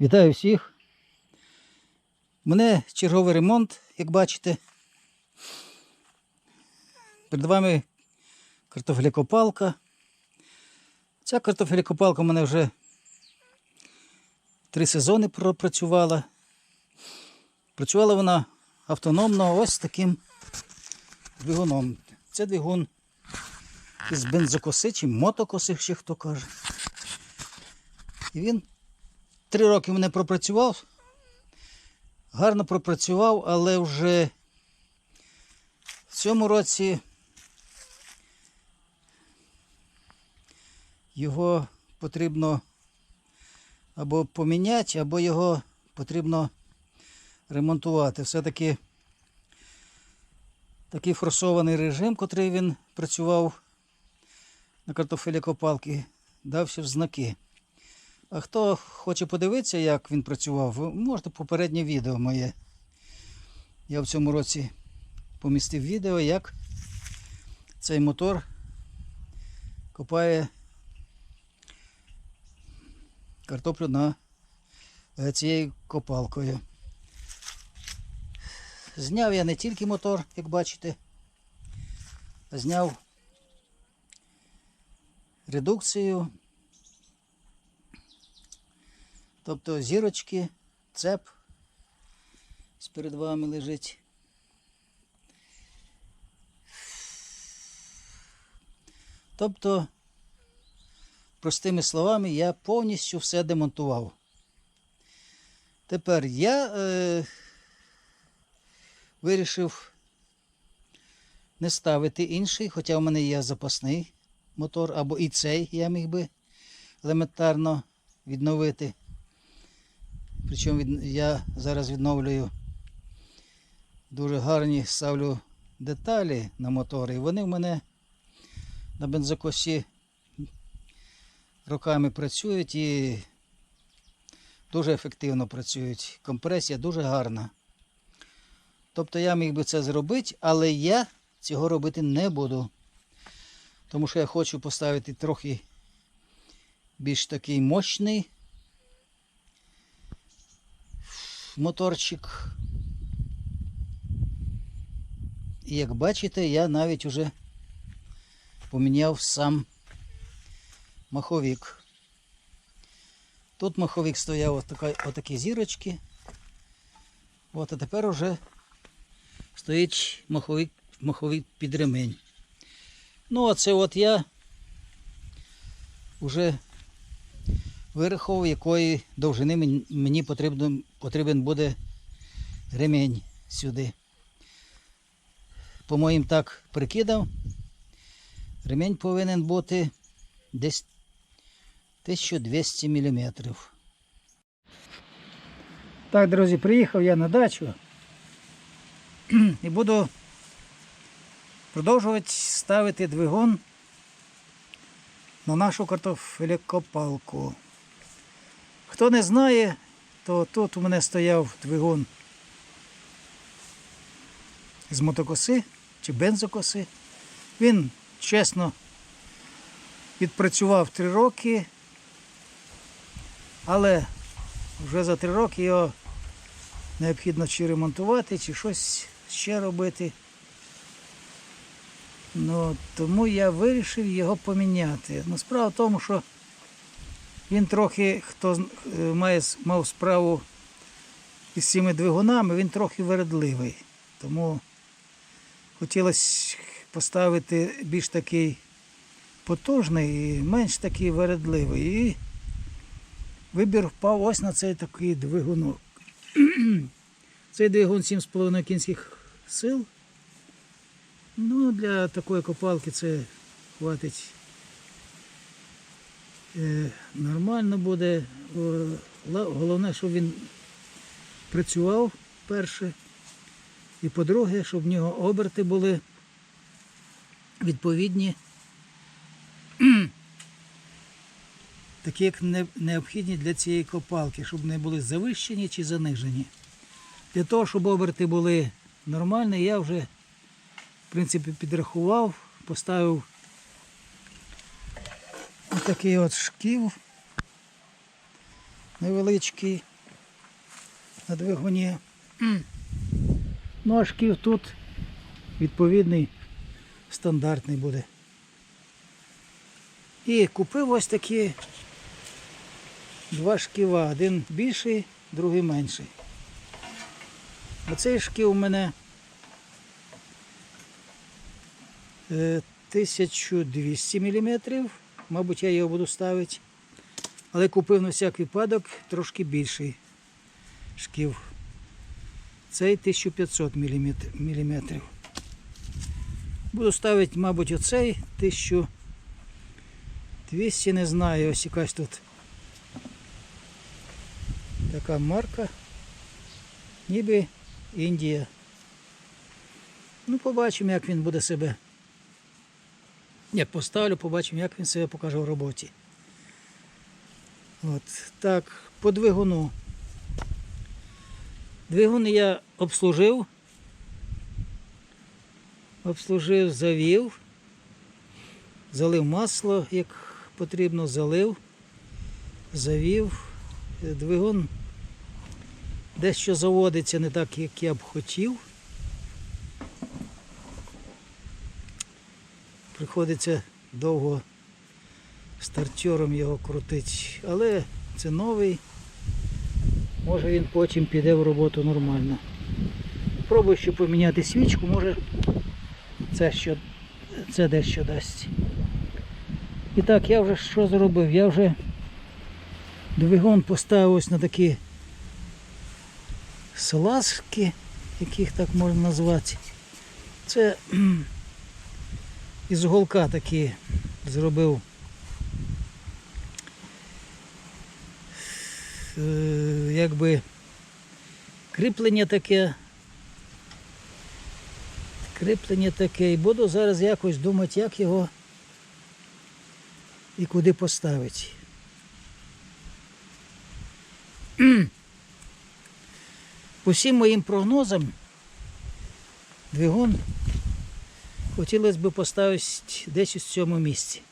Вітаю всіх. У мене черговий ремонт, як бачите. Перед вами картофелякопалка. Ця картофелякопалка у мене вже три сезони пропрацювала. Працювала вона автономно ось таким двигуном. Це двигун із бензокоси чи мотокоси, ще хто каже. І він три роки мене пропрацював. Гарно пропрацював, але вже в цьому році його потрібно або поміняти, або його потрібно ремонтувати. Все-таки такий форсований режим, котрий він працював на картофелі копалки, дався в знаки. А хто хоче подивитися, як він працював, можете попереднє відео моє. Я в цьому році помістив відео, як цей мотор копає картоплю на е, цією копалкою. Зняв я не тільки мотор, як бачите, а зняв редукцію. Тобто зірочки, цеп перед вами лежить. Тобто, простими словами, я повністю все демонтував. Тепер я е, вирішив не ставити інший, хоча в мене є запасний мотор, або і цей я міг би елементарно відновити. Причому від, я зараз відновлюю дуже гарні ставлю деталі на мотори. І вони в мене на бензокосі роками працюють і дуже ефективно працюють. Компресія дуже гарна. Тобто я міг би це зробити, але я цього робити не буду. Тому що я хочу поставити трохи більш такий мощний моторчик. І як бачите, я навіть уже поміняв сам маховик. Тут маховик стояв отака, отакі зірочки. От, а тепер уже стоїть маховик, маховик під ремень. Ну, оце от я вже вирахував, якої довжини мені потрібно, потрібен буде ремень сюди. По моїм так прикидав, ремень повинен бути десь 1200 мм. Так, друзі, приїхав я на дачу і буду продовжувати ставити двигун на нашу картофелькопалку. Хто не знає, то тут у мене стояв двигун з мотокоси чи бензокоси. Він чесно відпрацював три роки, але вже за три роки його необхідно чи ремонтувати, чи щось ще робити. Ну, тому я вирішив його поміняти. Ну, справа в тому, що він трохи, хто е, має, мав справу із цими двигунами, він трохи вередливий. Тому хотілося поставити більш такий потужний і менш такий вередливий. І вибір впав ось на цей такий двигунок. Цей двигун 7,5 кінських сил. Ну, для такої копалки це хватить нормально буде. Головне, щоб він працював перше. І по-друге, щоб в нього оберти були відповідні, такі як необхідні для цієї копалки, щоб не були завищені чи занижені. Для того, щоб оберти були нормальні, я вже в принципі підрахував, поставив отакий от шків невеличкий на двигуні. Ну а шків тут відповідний стандартний буде. І купив ось такі два шківа. Один більший, другий менший. Оцей шків у мене е, 1200 мм. Мабуть, я його буду ставити. Але купив на всяк випадок трошки більший шків. Цей 1500 мм. Буду ставити, мабуть, оцей 1200, не знаю, ось якась тут така марка. Ніби Індія. Ну, побачимо, як він буде себе. Як поставлю, побачимо, як він себе покаже в роботі. От так, по двигуну. Двигун я обслужив. Обслужив, завів, залив масло, як потрібно, залив, завів. Двигун дещо заводиться не так, як я б хотів. Приходиться довго стартером його крутити, але це новий. Може він потім піде в роботу нормально. Пробую ще поміняти свічку, може це, що, це дещо дасть. І так, я вже що зробив? Я вже двигун поставив ось на такі салазки, яких так можна назвати. Це із голка такі зробив. Е, Якби кріплення таке. Кріплення таке. І буду зараз якось думати, як його і куди поставити. По всім моїм прогнозам двигун хотілося б поставити десь у цьому місці.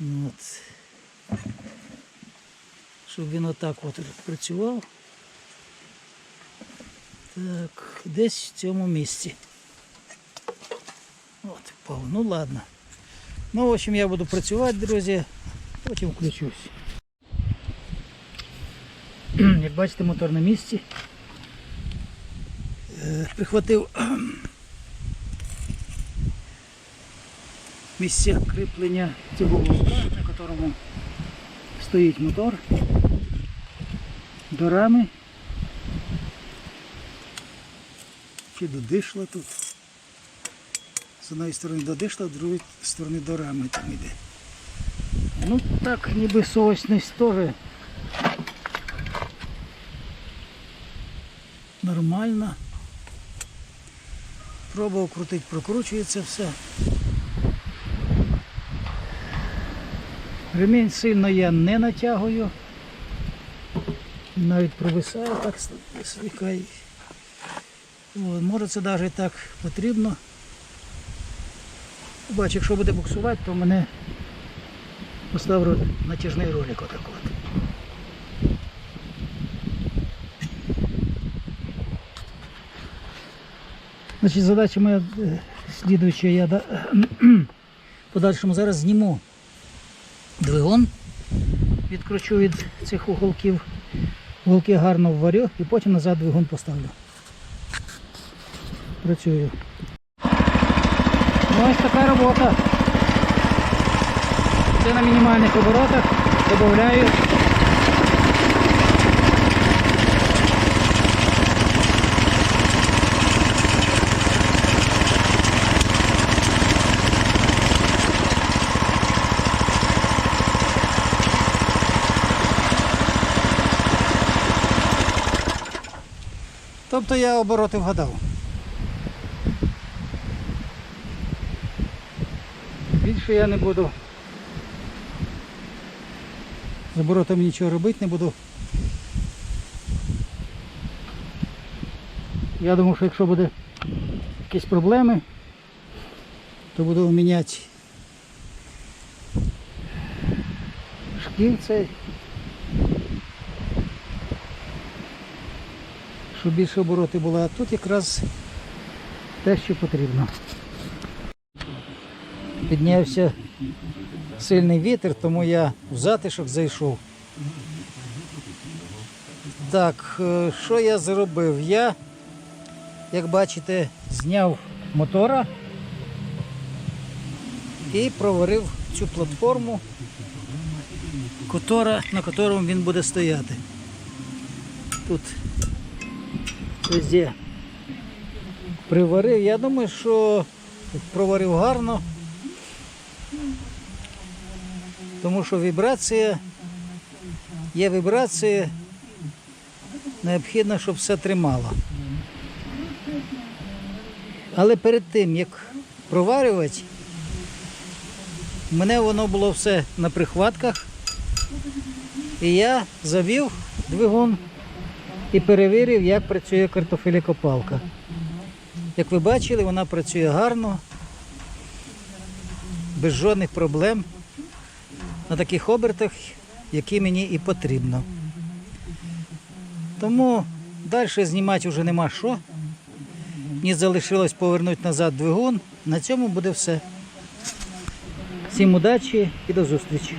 От. Щоб він отак от працював. Так, десь в цьому місці. От, впав. Ну ладно. Ну, в общем, я буду працювати, друзі, потім включусь. Як бачите, мотор на місці. Е, Прихватив місця кріплення цього вузла, на якому стоїть мотор. До рами. Чи до дишла тут. З однієї сторони до дишла, з другої сторони до рами там іде. Ну так, ніби совісність теж нормально. Пробував крутити, прокручується все. Ремінь сильно я не натягую. Навіть провисає так слікає. От, Може це навіть так потрібно. Бачу, якщо буде буксувати, то мене поставлю натяжний ролик отак от. Значить, задача моя е, слідуюча, я в подальшому зараз зніму двигун, відкручу від цих уголків, уголки гарно вварю і потім назад двигун поставлю. Працюю. Ну, ось така робота. Це на мінімальних оборотах. Додаю. Тобто я обороти вгадав. Більше я не буду з оборотами нічого робити не буду. Я думаю, що якщо буде якісь проблеми, то буду міняти шків щоб більше обороти було. А тут якраз те, що потрібно. Піднявся сильний вітер, тому я в затишок зайшов. Так, е, що я зробив? Я, як бачите, зняв мотора і проварив цю платформу, на якому він буде стояти. Тут везде приварив. Я думаю, що проварив гарно, тому що вібрація, є вібрація, необхідно, щоб все тримало. Але перед тим, як проварювати, в мене воно було все на прихватках. І я завів двигун і перевірив, як працює картофелікопалка. Як ви бачили, вона працює гарно, без жодних проблем, на таких обертах, які мені і потрібно. Тому далі знімати вже нема що. Мені залишилось повернути назад двигун. На цьому буде все. Всім удачі і до зустрічі.